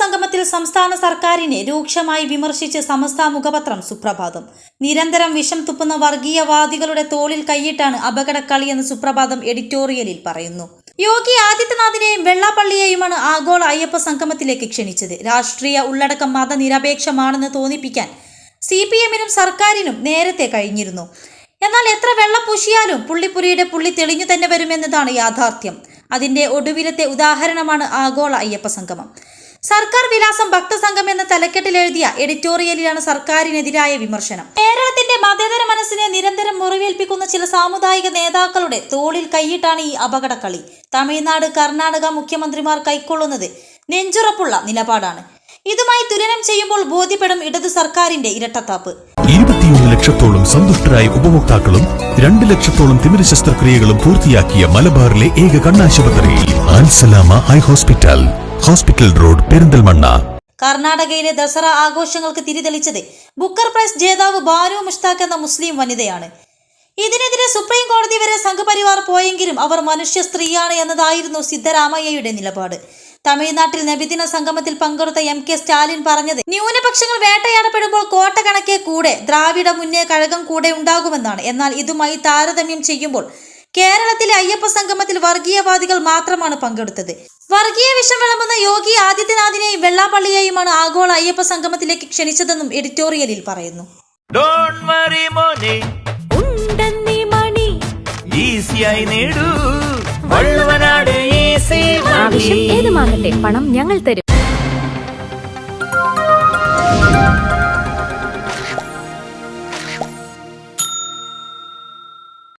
സംഗമത്തിൽ സംസ്ഥാന സർക്കാരിനെ രൂക്ഷമായി വിമർശിച്ച് സമസ്ത മുഖപത്രം സുപ്രഭാതം. നിരന്തരം വിഷം തുപ്പുന്ന വർഗീയവാദികളുടെ തോളിൽ കൈയിട്ടാണ് അപകടക്കളിയെന്ന് സുപ്രഭാതം എഡിറ്റോറിയലിൽ പറയുന്നു. യോഗി ആദിത്യനാഥിനെയും വെള്ളാപ്പള്ളിയെയുമാണ് ആഗോള അയ്യപ്പ സംഗമത്തിലേക്ക് ക്ഷണിച്ചത്. രാഷ്ട്രീയ ഉള്ളടക്കം മതനിരപേക്ഷമാണെന്ന് തോന്നിപ്പിക്കാൻ സി പി എമ്മിനും സർക്കാരിനും നേരത്തെ കഴിഞ്ഞിരുന്നു. എന്നാൽ എത്ര വെള്ളം പൂശിയാലും പുള്ളിപ്പുരിയുടെ പുള്ളി തെളിഞ്ഞു തന്നെ വരുമെന്നതാണ് യാഥാർത്ഥ്യം. അതിന്റെ ഒടുവിലത്തെ ഉദാഹരണമാണ് ആഗോള അയ്യപ്പ സംഗമം. സർക്കാർ വിലാസം ഭക്തസംഘം എന്ന തലക്കെട്ടിൽ എഴുതിയ എഡിറ്റോറിയലിലാണ് സർക്കാരിനെതിരായ വിമർശനം. കേരളത്തിന്റെ മതേതര മനസ്സിനെ നിരന്തരം മുറിവേൽപ്പിക്കുന്ന ചില സാമുദായിക നേതാക്കളുടെ തോളിൽ കൈയിട്ടാണ് ഈ അപകടക്കളി. തമിഴ്നാട് കർണാടക മുഖ്യമന്ത്രിമാർ കൈക്കൊള്ളുന്നത് നെഞ്ചുറപ്പുള്ള നിലപാടാണ്. ഇതുമായി തുലനം ചെയ്യുമ്പോൾ ബോധ്യപ്പെടും ഇടതു സർക്കാരിന്റെ ഇരട്ടത്താപ്പ്. ഇരുപത്തിയൊന്ന് ലക്ഷത്തോളം സന്തുഷ്ടരായ ഉപഭോക്താക്കളും രണ്ട് ലക്ഷത്തോളം തിമിര ശസ്ത്രക്രിയകളും പൂർത്തിയാക്കിയ മലബാറിലെ ഏക കണ്ണാശുപത്രി ആൻസലാമ high hospital. Hospital road Perinthalmanna. കർണാടകയിലെ ദസറ ആഘോഷങ്ങൾക്ക് തിരിതെളിച്ചത് ബുക്കർ പ്രൈസ് ജേതാവ് ബാനു മുഷ്താഖ് എന്ന മുസ്ലിം വനിതയാണ്. ഇതിനെതിരെ സുപ്രീം കോടതി വരെ സംഘപരിവാർ പോയെങ്കിലും അവർ മനുഷ്യ സ്ത്രീയാണ് എന്നതായിരുന്നു സിദ്ധരാമയ്യയുടെ നിലപാട്. തമിഴ്നാട്ടിൽ നബിദിന സംഗമത്തിൽ പങ്കെടുത്ത എം കെ സ്റ്റാലിൻ പറഞ്ഞത് ന്യൂനപക്ഷങ്ങൾ വേട്ടയാടപ്പെടുമ്പോൾ കോട്ട കണക്കെ കൂടെ ദ്രാവിഡ മുന്നേ കഴകം കൂടെ ഉണ്ടാകുമെന്നാണ്. എന്നാൽ ഇതുമായി താരതമ്യം ചെയ്യുമ്പോൾ കേരളത്തിലെ അയ്യപ്പ സംഗമത്തിൽ വർഗീയവാദികൾ മാത്രമാണ് പങ്കെടുത്തത്. വർഗീയ വിഷം വിളമ്പുന്ന യോഗി ആദിത്യനാഥിനെയും വെള്ളാപ്പള്ളിയെയുമാണ് ആഗോള അയ്യപ്പ സംഗമത്തിലേക്ക് ക്ഷണിച്ചതെന്നും എഡിറ്റോറിയലിൽ പറയുന്നു. ഏത് വറി മോനെ. ഉണ്ടെന്നീ മണി. ഈസിയായി നേടൂ. വള്ളുവനാട് ഈസി ആവശ്യം ഏതുമാകട്ടെ പണം ഞങ്ങൾ തരും.